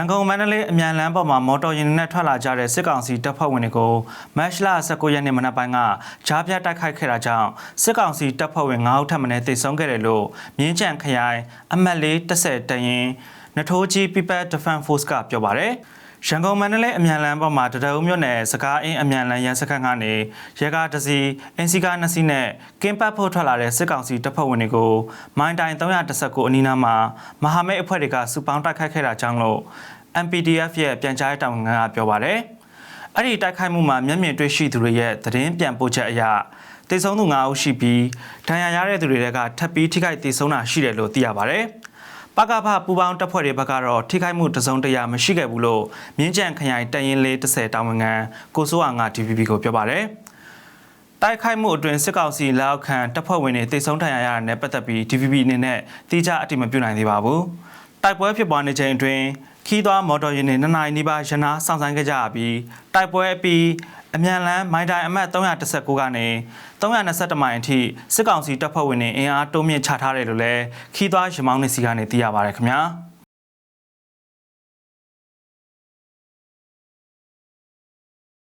န်ကုန်မန္တလေးအမြန်လမ်းပေါ်မှာမော်တော်ယာဉ်နဲ့ထွက်လာကြတဲ့စစ်ကောင်စီတပ်ဖွဲ့ဝင်တွေကိုမတ်လ19ရက်နေ့မနက်ပိုင်းကကြားပြတ်တိုက်ခိုက်ခဲ့တာကြောင့်စစ်ကောင်စီတပ်ဖွဲ့ဝင်9ဦးထပ်မံတေဆုံးခဲ့တယ်လို့မြင်းကြံခရိုင်အမှတ်၄10တရင်နထိုးကြီး People Defense Force ကပြောပါတယ် ရန်ကုန်မန္တလေးအမြန်လမ်းပေါ်မှာတရအုံမြို့နယ်စကားအင်းအမြန်လမ်းရန်စခန်းကနေရဲကားတစ်စီးအင်စီကားနှစ်စီးနဲ့ကင်းပတ်ဖို့ထွက်လာတဲ့စစ်ကောင်စီတပ်ဖွဲ့ဝင်တွေကိုမိုင်းတိုင်319အနီးနားမှာမဟာမိတ်အဖွဲ့တွေကစုပေါင်းတိုက်ခိုက်ခဲ့တာကြောင့်လို့ MPDF ရဲ့ပြန်ကြားရေးတာဝန်ခံကပြောပါတယ်။အဲ့ဒီတိုက်ခိုက်မှုမှာမျက်မြင်တွေ့ရှိသူတွေရဲ့သတင်းပြန်ပို့ချက်အရတေဆုံးသူ9ဦးရှိပြီးဒဏ်ရာရတဲ့သူတွေကထပ်ပြီးထိခိုက်တေဆုံးတာရှိတယ်လို့သိရပါတယ်။ ပကဖပူပေါင်းတပ်ဖွဲ့တွေဘက်ကတော့ထိခိုက်မှုတစုံတရာမရှိခဲ့ဘူးလို့မြင်းကြံခရိုင်တရင်လေး30တာဝန်ခံကိုစိုးအောင်က DVB ကိုပြောပါတယ်။တိုက်ခိုက်မှုအတွင်းစစ်ကောင်စီလက်အောက်ခံတပ်ဖွဲ့ဝင်တွေတိတ်ဆုံးထဏ်ရာရတာနဲ့ပတ်သက်ပြီး DVB အနေနဲ့တိကျအတိမပြုနိုင်သေးပါဘူး။တိုက်ပွဲဖြစ်ပွားနေချိန်အတွင်း ခီးသွားမော်တော်ယာဉ်တွေနှစ်နာရီနီးပါးရနာစောင့်ဆိုင်းခဲ့ကြရပြီးတိုက်ပွဲအပြီးအမြန်လန်းမိုင်တိုင်အမှတ်319ကနေ321မိုင်အထိစစ်ကောင်စီတပ်ဖွဲ့ဝင်တွေအင်အားတိုးမြင့်ချထားတယ်လို့လည်းခီးသွားရမောင်းနေစီကနေသိရပါတယ်ခင်ဗျာ။